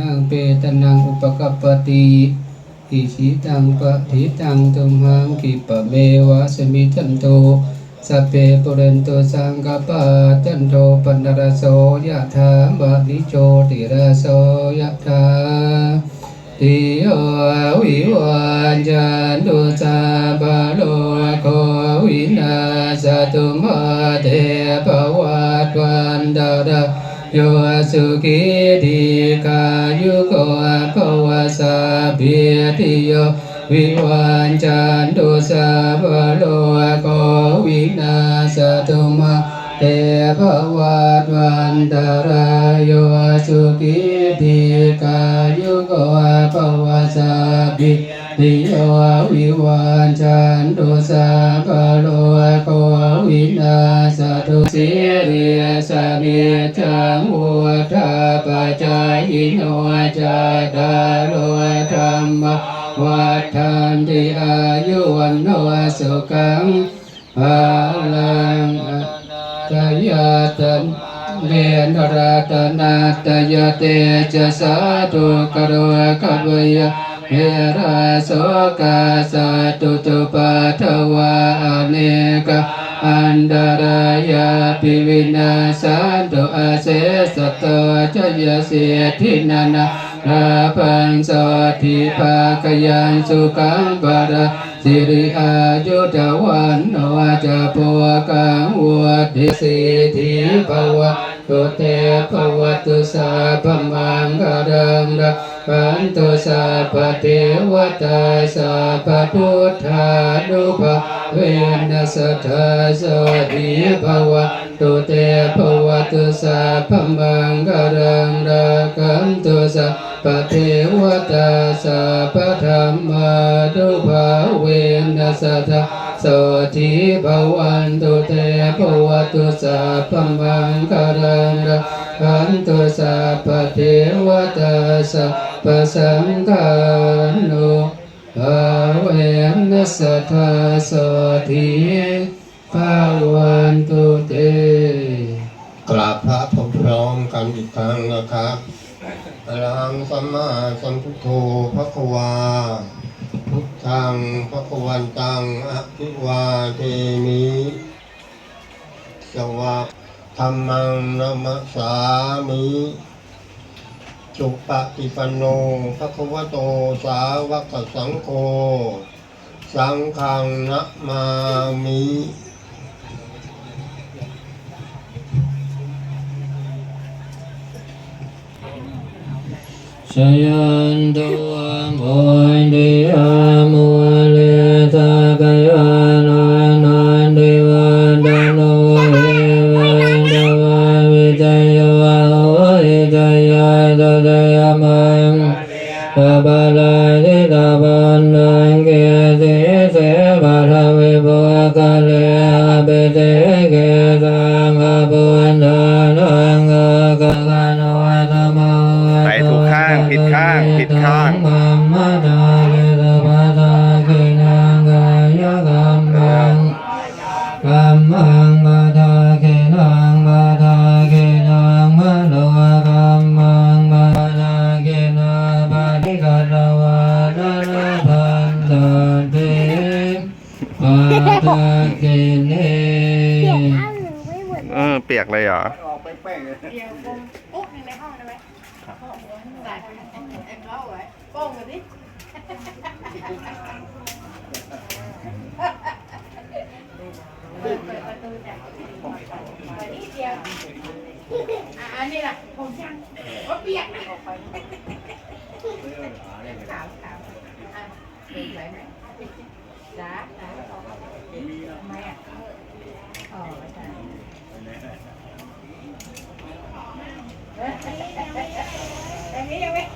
นังเปตนังอุปกปปติอิชิตังปะทิตังตุมหังกิปะเมวะสมิจันโตสัพเพปุเรนโตสังกปะจันโทปันรโสยะถามะนิโชติระโสยะถาติโยวิวันจันตุสัพพะโลโควินาสตุมาเต โยสุขิติกายุโกภวสาภิติโยวิวันจันตุสัพพะโลโควินาสตุมาเตภวัตวันตรายโยสุขิติกายุโกภวสาภิติโยวิวันจันตุสัพพะโลโค วินาสตุสีริยสเนจังอุทาปัจายโนวจาตาโลธรรมวัฏันติอายุวันโนสุขังภาลังตยตันเรียนรัตนาตยเตจะสาธุกโรกัปยเมราโสกาสาตุตุปัทวาอเนกา อันดารายาปิวินาสันตุอาเสสตโตจยเสียทินานาราปังสติภาคยังสุขังปะระสิริอายุตวันโนจะปวกังวัติสิทธิภวะตุเตภวตุสาพมังกรังระ ปันตุสัพเทวตาสัพพุทธานุภาเวนัสทธาสวัสดีภวะตุเตภวตุสัพพมังกรังรักันตุสัพเทวตาสัพธรรมานุภาเวนัสทธา สวัสดีภวันตุเตภวตุสัพพมังกรังรักันตุสัพพเทวตาสัพพสังฆานุภาเวนัสทาโสทิภาวันตุเตกราบพระพร้อมกันอีกครั้งนะครับอรหังสัมมาสัมพุทโธพระควา พุทธังพระวันตังอภิวาเทมิสวะธรรมังนัมสสามิจุปฏิปันโนพระควโตสาวกสังโฆ สังฆังนะมามิชยันตุอัมโอิจยาตตยามังปะปะลายติตาปันนังเกติเสปะทวิปุกะเลอเปเตเกตา ยกเลยเหรอเดี๋ยวคงปุ๊บหนึ่งในห้องได้ไหมใส่เอ็มเล่าไว้โป้งกันดิเปิดประตูจ้ะเปิดนิดเดียวอันนี้ล่ะผมช่างว่าเปียกนะขาวขาวอะเปิดไว้ไหมจ้าจ้าทำไมอะอ๋อจ้า อันนี้ยังไม่เค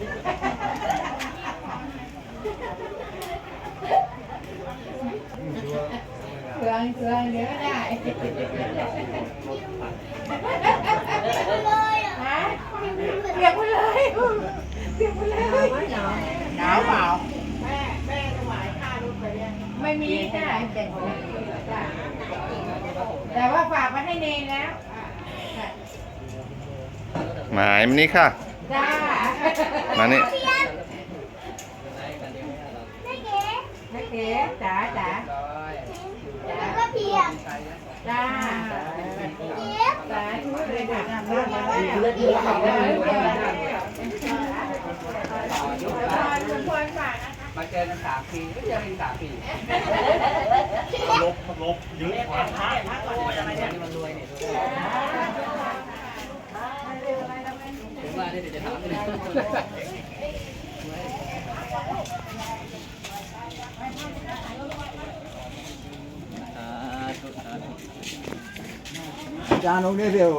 รื่องเครื่องเดี๋ยวก็ได้ฮะเปียกหมดเลยเปียกหมดเลยหนาวเปล่า แม่แม่ถวายค่ารถไปยังไม่มีจ้ะจ้ะ แต่ว่าฝากมาให้เนนแล้วหมายมันนี่ค่ะ จ้ามานี่ นักเก๋จ๋าจ๋าแล้วก็เพียงจ้าเจี๊ยบจ๋าช่วยเลยค่ะเลือดเลือดของเราเลือดคุณพรฝากมาเจอกันสามปีก็เจอกันสามปี ลบยอะกว่าพระพระก่อนจะมาเนี่ยมันรวยเนี่ยผมว่าได้เดี๋ยวจะถามเลยอาจารย์องนี้เดียว